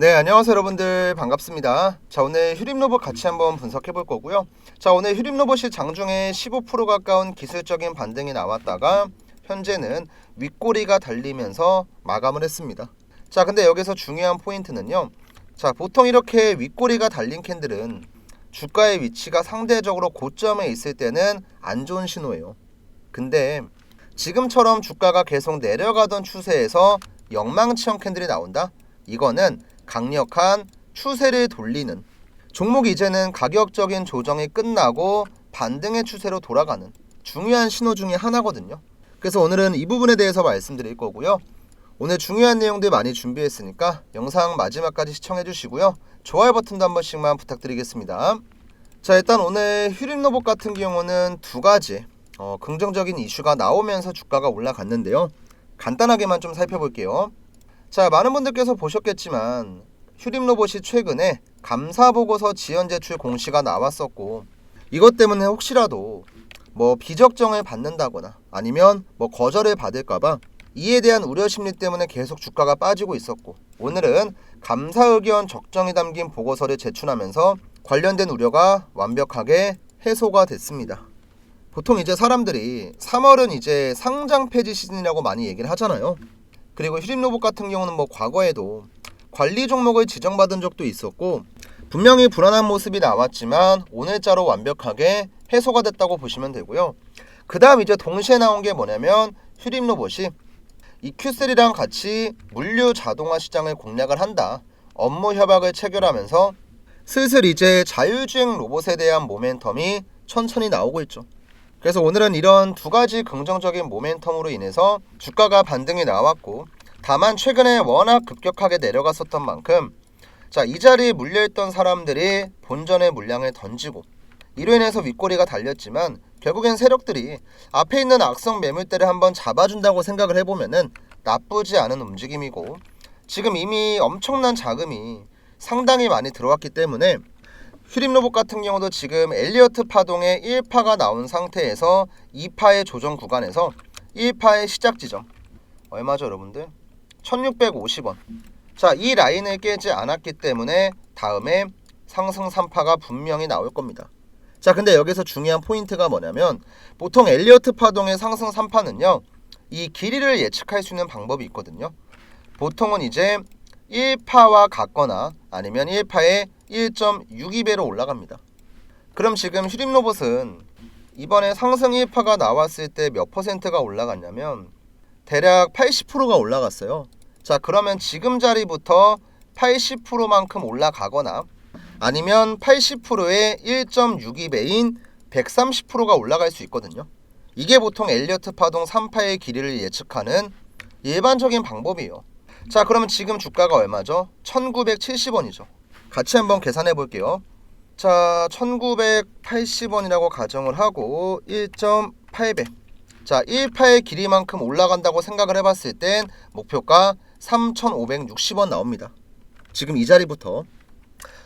네, 안녕하세요 여러분들 반갑습니다. 자, 오늘 휴림 로봇 같이 한번 분석해 볼 거고요. 자, 오늘 휴림 로봇이 장중에 15% 가까운 기술적인 반등이 나왔다가 현재는 윗꼬리가 달리면서 마감을 했습니다. 자, 근데 여기서 중요한 포인트는요. 자, 보통 이렇게 윗꼬리가 달린 캔들은 주가의 위치가 상대적으로 고점에 있을 때는 안 좋은 신호예요. 근데 지금처럼 주가가 계속 내려가던 추세에서 영망치형 캔들이 나온다? 이거는 강력한 추세를 돌리는 종목이 이제는 가격적인 조정이 끝나고 반등의 추세로 돌아가는 중요한 신호 중에 하나거든요. 그래서 오늘은 이 부분에 대해서 말씀드릴 거고요. 오늘 중요한 내용들 많이 준비했으니까 영상 마지막까지 시청해 주시고요. 좋아요 버튼도 한 번씩만 부탁드리겠습니다. 자, 일단 오늘 휴림 로봇 같은 경우는 두 가지 어, 긍정적인 이슈가 나오면서 주가가 올라갔는데요. 간단하게만 좀 살펴볼게요. 자, 많은 분들께서 보셨겠지만 휴림 로봇이 최근에 감사 보고서 지연 제출 공시가 나왔었고 이것 때문에 혹시라도 뭐 비적정을 받는다거나 아니면 뭐 거절을 받을까봐 이에 대한 우려 심리 때문에 계속 주가가 빠지고 있었고 오늘은 감사 의견 적정이 담긴 보고서를 제출하면서 관련된 우려가 완벽하게 해소가 됐습니다. 보통 이제 사람들이 3월은 이제 상장 폐지 시즌이라고 많이 얘기를 하잖아요. 그리고 휴림 로봇 같은 경우는 뭐 과거에도 관리 종목을 지정받은 적도 있었고 분명히 불안한 모습이 나왔지만 오늘자로 완벽하게 해소가 됐다고 보시면 되고요. 그 다음 이제 동시에 나온 게 뭐냐면 휴림 로봇이 EQ3랑 같이 물류 자동화 시장을 공략을 한다. 업무 협약을 체결하면서 슬슬 이제 자율주행 로봇에 대한 모멘텀이 천천히 나오고 있죠. 그래서 오늘은 이런 두 가지 긍정적인 모멘텀으로 인해서 주가가 반등이 나왔고 다만 최근에 워낙 급격하게 내려갔었던 만큼 자, 이 자리에 물려있던 사람들이 본전의 물량을 던지고 이로 인해서 윗꼬리가 달렸지만 결국엔 세력들이 앞에 있는 악성 매물대를 한번 잡아준다고 생각을 해보면은 나쁘지 않은 움직임이고 지금 이미 엄청난 자금이 상당히 많이 들어왔기 때문에 휴림 로봇 같은 경우도 지금 엘리어트 파동의 1파가 나온 상태에서 2파의 조정 구간에서 1파의 시작 지점. 얼마죠 여러분들? 1650원. 자 이 라인을 깨지 않았기 때문에 다음에 상승 3파가 분명히 나올 겁니다. 자 근데 여기서 중요한 포인트가 뭐냐면 보통 엘리어트 파동의 상승 3파는요 이 길이를 예측할 수 있는 방법이 있거든요. 보통은 이제 1파와 같거나 아니면 1파의 1.62배로 올라갑니다. 그럼 지금 휴림 로봇은 이번에 상승 1파가 나왔을 때 몇 퍼센트가 올라갔냐면 대략 80%가 올라갔어요. 자, 그러면 지금 자리부터 80%만큼 올라가거나 아니면 80%의 1.62배인 130%가 올라갈 수 있거든요. 이게 보통 엘리어트 파동 3파의 길이를 예측하는 일반적인 방법이에요. 자, 그러면 지금 주가가 얼마죠? 1970원이죠. 같이 한번 계산해 볼게요. 자, 1980원이라고 가정을 하고 1.8배. 자, 1파의 길이만큼 올라간다고 생각을 해 봤을 땐 목표가 3,560원 나옵니다. 지금 이 자리부터.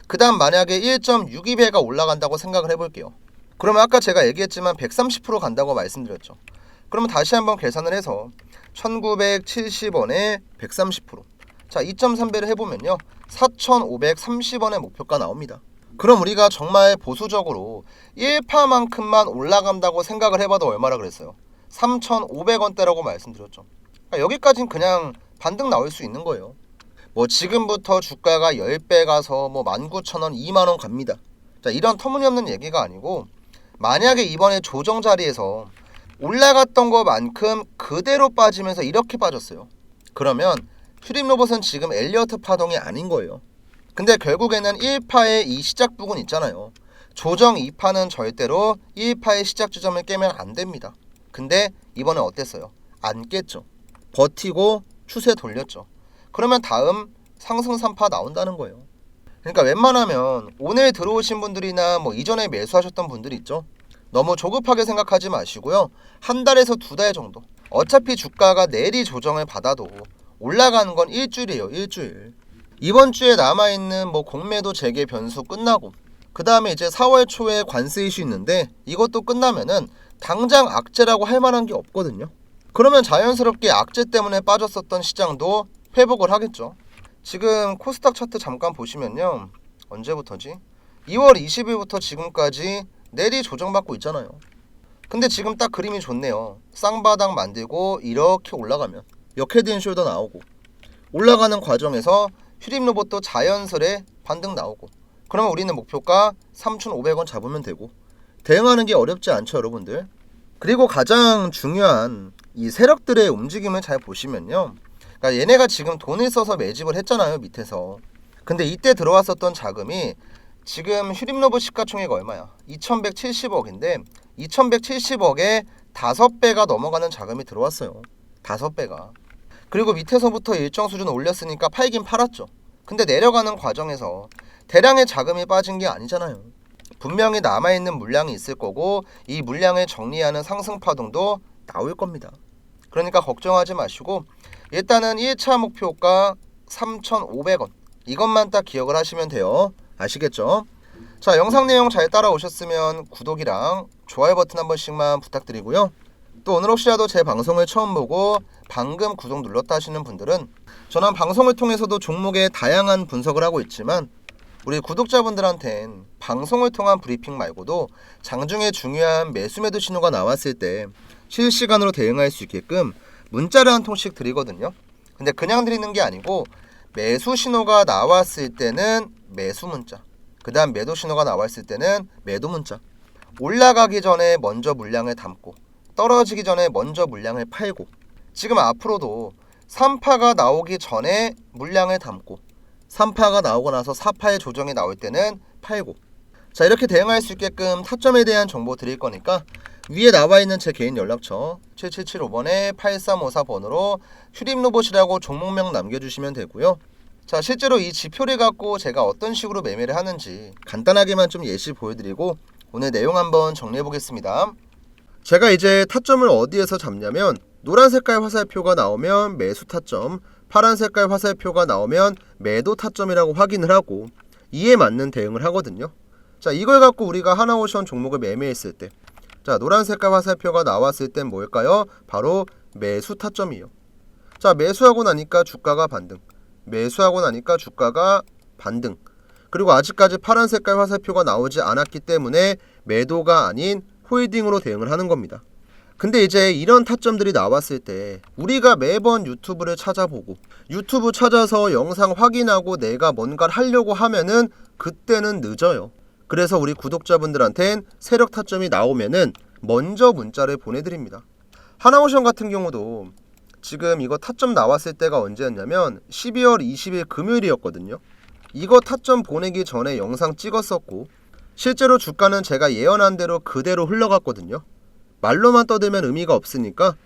그 다음 만약에 1.62배가 올라간다고 생각을 해볼게요. 그러면 아까 제가 얘기했지만 130% 간다고 말씀드렸죠. 그러면 다시 한번 계산을 해서 1970원에 130%. 자, 2.3배를 해보면요. 4,530원의 목표가 나옵니다. 그럼 우리가 정말 보수적으로 1파만큼만 올라간다고 생각을 해봐도 얼마라 그랬어요? 3,500원대라고 말씀드렸죠. 그러니까 여기까지는 그냥 반등 나올 수 있는 거예요. 뭐 지금부터 주가가 10배 가서 뭐 19,000원, 2만원 갑니다. 자, 이런 터무니없는 얘기가 아니고 만약에 이번에 조정 자리에서 올라갔던 것만큼 그대로 빠지면서 이렇게 빠졌어요. 그러면 휴림 로봇은 지금 엘리어트 파동이 아닌 거예요. 근데 결국에는 1파의 이 시작 부분 있잖아요. 조정 2파는 절대로 1파의 시작 지점을 깨면 안 됩니다. 근데 이번에 어땠어요? 안 깼죠. 버티고 추세 돌렸죠. 그러면 다음 상승 3파 나온다는 거예요. 그러니까 웬만하면 오늘 들어오신 분들이나 뭐 이전에 매수하셨던 분들 있죠. 너무 조급하게 생각하지 마시고요. 한 달에서 두 달 정도. 어차피 주가가 내리 조정을 받아도 올라가는 건 일주일이에요. 일주일. 이번 주에 남아있는 뭐 공매도 재개 변수 끝나고 그 다음에 이제 4월 초에 관세 이슈 있는데 이것도 끝나면은 당장 악재라고 할 만한 게 없거든요. 그러면 자연스럽게 악재 때문에 빠졌었던 시장도 회복을 하겠죠. 지금 코스닥 차트 잠깐 보시면요. 언제부터지? 2월 20일부터 지금까지 내리 조정받고 있잖아요. 근데 지금 딱 그림이 좋네요. 쌍바닥 만들고 이렇게 올라가면 역헤드 앤숄더 나오고 올라가는 과정에서 휴림 로봇도 자연스레 반등 나오고 그러면 우리는 목표가 3,500원 잡으면 되고 대응하는 게 어렵지 않죠, 여러분들. 그리고 가장 중요한 이 세력들의 움직임을 잘 보시면요. 그러니까 얘네가 지금 돈을 써서 매집을 했잖아요, 밑에서. 근데 이때 들어왔었던 자금이 지금 휴림로브 시가총액 얼마야? 2,170억인데 2,170억에 5배가 넘어가는 자금이 들어왔어요. 5배가. 그리고 밑에서부터 일정 수준 올렸으니까 팔긴 팔았죠. 근데 내려가는 과정에서 대량의 자금이 빠진 게 아니잖아요. 분명히 남아있는 물량이 있을 거고 이 물량을 정리하는 상승 파동도 나올 겁니다. 그러니까 걱정하지 마시고 일단은 1차 목표가 3,500원 이것만 딱 기억을 하시면 돼요. 아시겠죠? 자 영상 내용 잘 따라오셨으면 구독이랑 좋아요 버튼 한 번씩만 부탁드리고요. 또 오늘 혹시라도 제 방송을 처음 보고 방금 구독 눌렀다 하시는 분들은 저는 방송을 통해서도 종목의 다양한 분석을 하고 있지만 우리 구독자분들한텐 방송을 통한 브리핑 말고도 장중에 중요한 매수 매도 신호가 나왔을 때 실시간으로 대응할 수 있게끔 문자를 한 통씩 드리거든요. 근데 그냥 드리는 게 아니고 매수 신호가 나왔을 때는 매수 문자, 그 다음 매도 신호가 나왔을 때는 매도 문자. 올라가기 전에 먼저 물량을 담고 떨어지기 전에 먼저 물량을 팔고 지금 앞으로도 3파가 나오기 전에 물량을 담고 3파가 나오고 나서 4파의 조정이 나올 때는 팔고 자 이렇게 대응할 수 있게끔 타점에 대한 정보 드릴 거니까 위에 나와 있는 제 개인 연락처 7775번에 8354번으로 휴림 로봇이라고 종목명 남겨주시면 되고요. 자 실제로 이 지표를 갖고 제가 어떤 식으로 매매를 하는지 간단하게만 좀 예시 보여드리고 오늘 내용 한번 정리해 보겠습니다. 제가 이제 타점을 어디에서 잡냐면 노란 색깔 화살표가 나오면 매수 타점, 파란 색깔 화살표가 나오면 매도 타점이라고 확인을 하고 이에 맞는 대응을 하거든요. 자, 이걸 갖고 우리가 하나오션 종목을 매매했을 때 자, 노란 색깔 화살표가 나왔을 땐 뭘까요? 바로 매수 타점이요. 자, 매수하고 나니까 주가가 반등. 매수하고 나니까 주가가 반등. 그리고 아직까지 파란 색깔 화살표가 나오지 않았기 때문에 매도가 아닌 홀딩으로 대응을 하는 겁니다. 근데 이제 이런 타점들이 나왔을 때 우리가 매번 유튜브를 찾아보고 유튜브 찾아서 영상 확인하고 내가 뭔가를 하려고 하면은 그때는 늦어요. 그래서 우리 구독자분들한텐 세력 타점이 나오면은 먼저 문자를 보내드립니다. 하나오션 같은 경우도 지금 이거 타점 나왔을 때가 언제였냐면 12월 20일 금요일이었거든요. 이거 타점 보내기 전에 영상 찍었었고 실제로 주가는 제가 예언한 대로 그대로 흘러갔거든요. 말로만 떠들면 의미가 없으니까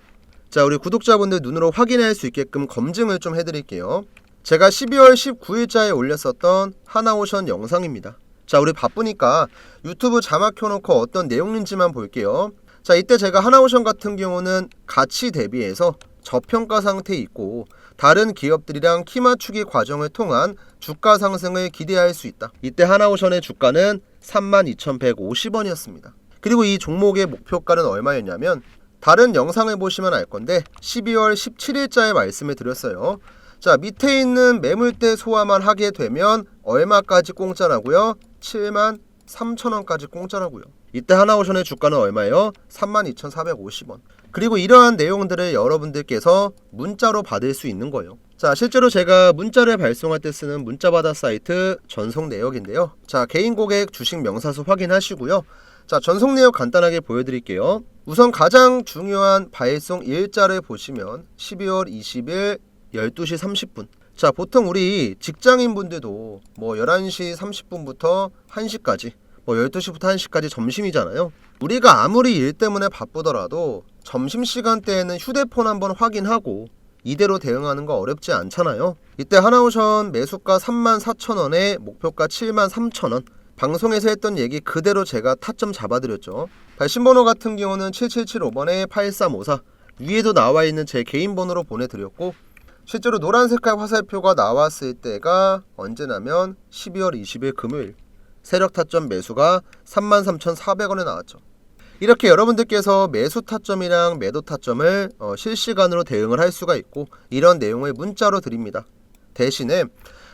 자 우리 구독자분들 눈으로 확인할 수 있게끔 검증을 좀 해드릴게요. 제가 12월 19일자에 올렸었던 하나오션 영상입니다. 자 우리 바쁘니까 유튜브 자막 켜놓고 어떤 내용인지만 볼게요. 자 이때 제가 하나오션 같은 경우는 가치 대비해서 저평가 상태에 있고 다른 기업들이랑 키 맞추기 과정을 통한 주가 상승을 기대할 수 있다. 이때 하나오션의 주가는 32,150원이었습니다. 그리고 이 종목의 목표가는 얼마였냐면 다른 영상을 보시면 알 건데 12월 17일자에 말씀을 드렸어요. 자 밑에 있는 매물대 소화만 하게 되면 얼마까지 공짜라고요? 7만 3천원까지 공짜라고요. 이때 하나오션의 주가는 얼마예요? 32,450원. 그리고 이러한 내용들을 여러분들께서 문자로 받을 수 있는 거예요. 자, 실제로 제가 문자를 발송할 때 쓰는 문자받아 사이트 전송 내역인데요. 자, 개인 고객 주식 명사수 확인하시고요. 자, 전송 내역 간단하게 보여드릴게요. 우선 가장 중요한 발송 일자를 보시면 12월 20일 12시 30분. 자, 보통 우리 직장인 분들도 뭐 11시 30분부터 1시까지 뭐 12시부터 1시까지 점심이잖아요. 우리가 아무리 일 때문에 바쁘더라도 점심시간 대에는 휴대폰 한번 확인하고 이대로 대응하는 거 어렵지 않잖아요. 이때 하나오션 매수가 34,000원에 목표가 73,000원. 방송에서 했던 얘기 그대로 제가 타점 잡아드렸죠. 발신번호 같은 경우는 7775번에 8354. 위에도 나와 있는 제 개인 번호로 보내드렸고 실제로 노란 색깔 화살표가 나왔을 때가 언제냐면 12월 20일 금요일 세력 타점 매수가 33,400원에 나왔죠. 이렇게 여러분들께서 매수 타점이랑 매도 타점을 어, 실시간으로 대응을 할 수가 있고 이런 내용을 문자로 드립니다. 대신에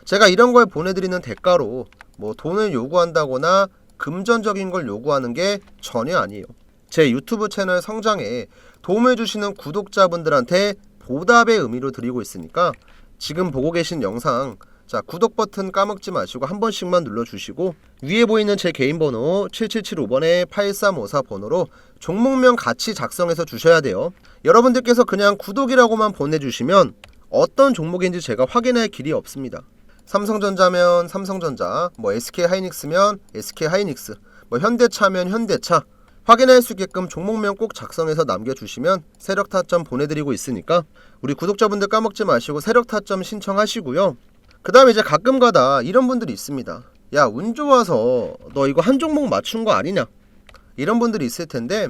제가 이런 걸 보내드리는 대가로 뭐 돈을 요구한다거나 금전적인 걸 요구하는 게 전혀 아니에요. 제 유튜브 채널 성장에 도움을 주시는 구독자분들한테 보답의 의미로 드리고 있으니까 지금 보고 계신 영상 자 구독 버튼 까먹지 마시고 한 번씩만 눌러주시고 위에 보이는 제 개인 번호 7775번에 8354 번호로 종목명 같이 작성해서 주셔야 돼요. 여러분들께서 그냥 구독이라고만 보내주시면 어떤 종목인지 제가 확인할 길이 없습니다. 삼성전자면 삼성전자, 뭐 SK 하이닉스면 SK 하이닉스, 뭐 현대차면 현대차 확인할 수 있게끔 종목명 꼭 작성해서 남겨주시면 세력 타점 보내드리고 있으니까 우리 구독자분들 까먹지 마시고 세력 타점 신청하시고요. 그 다음에 이제 가끔 가다 이런 분들이 있습니다. 야 운 좋아서 너 이거 한 종목 맞춘 거 아니냐? 이런 분들이 있을 텐데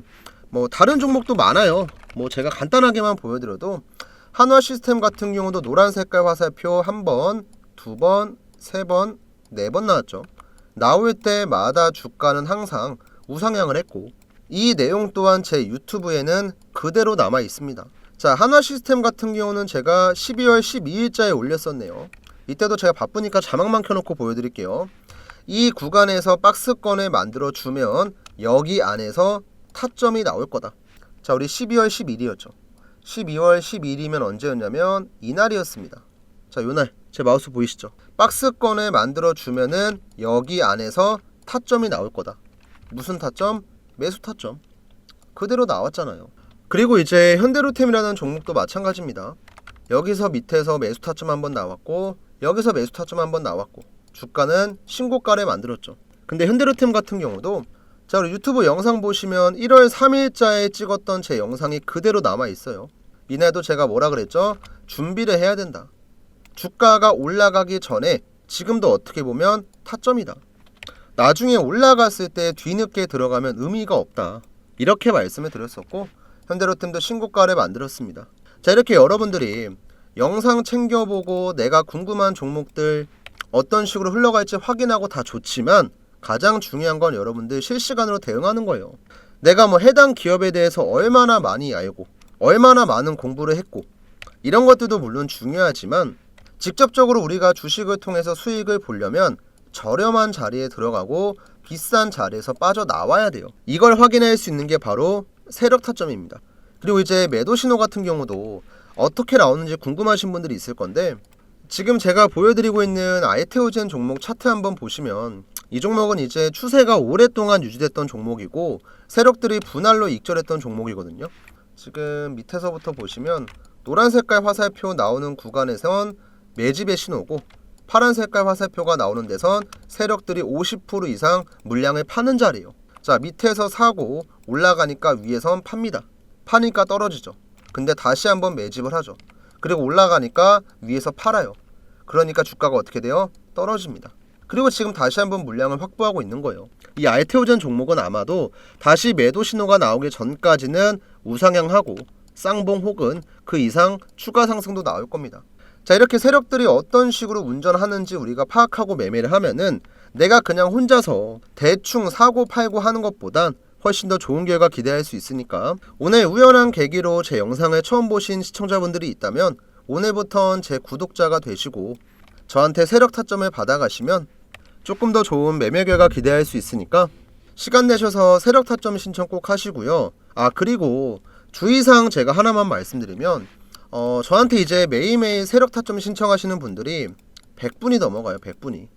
뭐 다른 종목도 많아요. 뭐 제가 간단하게만 보여드려도 한화 시스템 같은 경우도 노란 색깔 화살표 한 번, 두 번, 세 번, 네 번 나왔죠. 나올 때마다 주가는 항상 우상향을 했고 이 내용 또한 제 유튜브에는 그대로 남아 있습니다. 자, 한화 시스템 같은 경우는 제가 12월 12일자에 올렸었네요. 이때도 제가 바쁘니까 자막만 켜놓고 보여드릴게요. 이 구간에서 박스권을 만들어 주면 여기 안에서 타점이 나올 거다. 자, 우리 12월 11일이었죠. 12월 12일이면 언제였냐면 이날이었습니다. 자, 요날 제 마우스 보이시죠? 박스권을 만들어 주면은 여기 안에서 타점이 나올 거다. 무슨 타점? 매수 타점. 그대로 나왔잖아요. 그리고 이제 현대로템이라는 종목도 마찬가지입니다. 여기서 밑에서 매수 타점 한번 나왔고 여기서 매수 타점 한번 나왔고 주가는 신고가를 만들었죠. 근데 현대로템 같은 경우도 자 우리 유튜브 영상 보시면 1월 3일자에 찍었던 제 영상이 그대로 남아 있어요. 이날도 제가 뭐라 그랬죠? 준비를 해야 된다. 주가가 올라가기 전에 지금도 어떻게 보면 타점이다. 나중에 올라갔을 때 뒤늦게 들어가면 의미가 없다. 이렇게 말씀을 드렸었고 현대로템도 신고가를 만들었습니다. 자 이렇게 여러분들이 영상 챙겨보고 내가 궁금한 종목들 어떤 식으로 흘러갈지 확인하고 다 좋지만 가장 중요한 건 여러분들 실시간으로 대응하는 거예요. 내가 뭐 해당 기업에 대해서 얼마나 많이 알고 얼마나 많은 공부를 했고 이런 것들도 물론 중요하지만 직접적으로 우리가 주식을 통해서 수익을 보려면 저렴한 자리에 들어가고 비싼 자리에서 빠져나와야 돼요. 이걸 확인할 수 있는 게 바로 세력 타점입니다. 그리고 이제 매도 신호 같은 경우도 어떻게 나오는지 궁금하신 분들이 있을 건데 지금 제가 보여드리고 있는 아이테오젠 종목 차트 한번 보시면 이 종목은 이제 추세가 오랫동안 유지됐던 종목이고 세력들이 분할로 익절했던 종목이거든요. 지금 밑에서부터 보시면 노란 색깔 화살표 나오는 구간에선 매집의 신호고 파란 색깔 화살표가 나오는 데선 세력들이 50% 이상 물량을 파는 자리예요. 자 밑에서 사고 올라가니까 위에선 팝니다. 파니까 떨어지죠. 근데 다시 한번 매집을 하죠. 그리고 올라가니까 위에서 팔아요. 그러니까 주가가 어떻게 돼요? 떨어집니다. 그리고 지금 다시 한번 물량을 확보하고 있는 거예요. 이 알테오젠 종목은 아마도 다시 매도 신호가 나오기 전까지는 우상향하고 쌍봉 혹은 그 이상 추가 상승도 나올 겁니다. 자 이렇게 세력들이 어떤 식으로 운전하는지 우리가 파악하고 매매를 하면은 내가 그냥 혼자서 대충 사고 팔고 하는 것보단 훨씬 더 좋은 결과 기대할 수 있으니까 오늘 우연한 계기로 제 영상을 처음 보신 시청자분들이 있다면 오늘부턴 제 구독자가 되시고 저한테 세력 타점을 받아가시면 조금 더 좋은 매매 결과 기대할 수 있으니까 시간 내셔서 세력 타점 신청 꼭 하시고요. 아 그리고 주의사항 제가 하나만 말씀드리면 어 저한테 이제 매일매일 세력 타점 신청하시는 분들이 100분이 넘어가요. 100분이.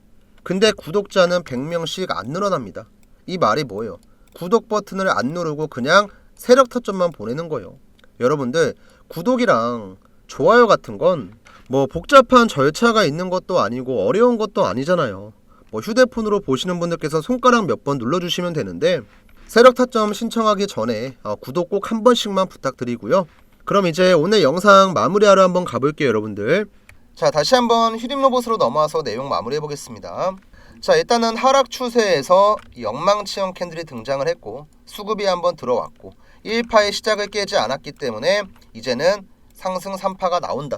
근데 구독자는 100명씩 안 늘어납니다. 이 말이 뭐예요? 구독 버튼을 안 누르고 그냥 세력 타점만 보내는 거예요. 여러분들 구독이랑 좋아요 같은 건 뭐 복잡한 절차가 있는 것도 아니고 어려운 것도 아니잖아요. 뭐 휴대폰으로 보시는 분들께서 손가락 몇 번 눌러주시면 되는데 세력 타점 신청하기 전에 어, 구독 꼭 한 번씩만 부탁드리고요. 그럼 이제 오늘 영상 마무리하러 한번 가볼게요, 여러분들. 자, 다시 한번 휴림 로봇으로 넘어와서 내용 마무리해 보겠습니다. 자, 일단은 하락 추세에서 영망치형 캔들이 등장을 했고 수급이 한번 들어왔고 1파의 시작을 깨지 않았기 때문에 이제는 상승 3파가 나온다.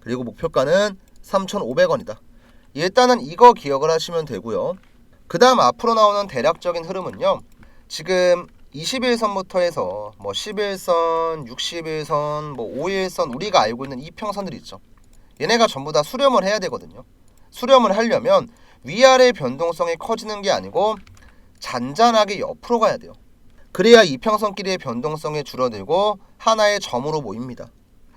그리고 목표가는 3,500원이다. 일단은 이거 기억을 하시면 되고요. 그 다음 앞으로 나오는 대략적인 흐름은요. 지금 21선부터 해서 뭐 11선, 61선, 뭐 51선 우리가 알고 있는 이평선들 있죠. 얘네가 전부 다 수렴을 해야 되거든요. 수렴을 하려면 위아래 변동성이 커지는 게 아니고 잔잔하게 옆으로 가야 돼요. 그래야 이평선끼리의 변동성이 줄어들고 하나의 점으로 모입니다.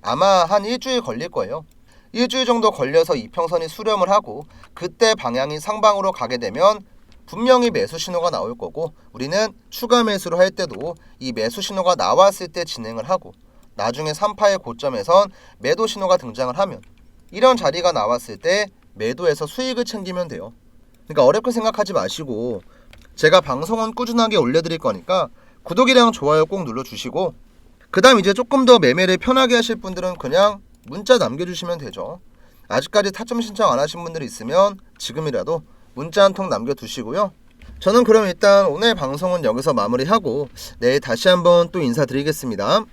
아마 한 일주일 걸릴 거예요. 일주일 정도 걸려서 이평선이 수렴을 하고 그때 방향이 상방으로 가게 되면 분명히 매수 신호가 나올 거고 우리는 추가 매수를 할 때도 이 매수 신호가 나왔을 때 진행을 하고 나중에 3파의 고점에선 매도 신호가 등장을 하면 이런 자리가 나왔을 때 매도해서 수익을 챙기면 돼요. 그러니까 어렵게 생각하지 마시고 제가 방송은 꾸준하게 올려드릴 거니까 구독이랑 좋아요 꼭 눌러주시고 그 다음 이제 조금 더 매매를 편하게 하실 분들은 그냥 문자 남겨주시면 되죠. 아직까지 타점 신청 안 하신 분들이 있으면 지금이라도 문자 한 통 남겨두시고요. 저는 그럼 일단 오늘 방송은 여기서 마무리하고 내일 다시 한번 또 인사드리겠습니다.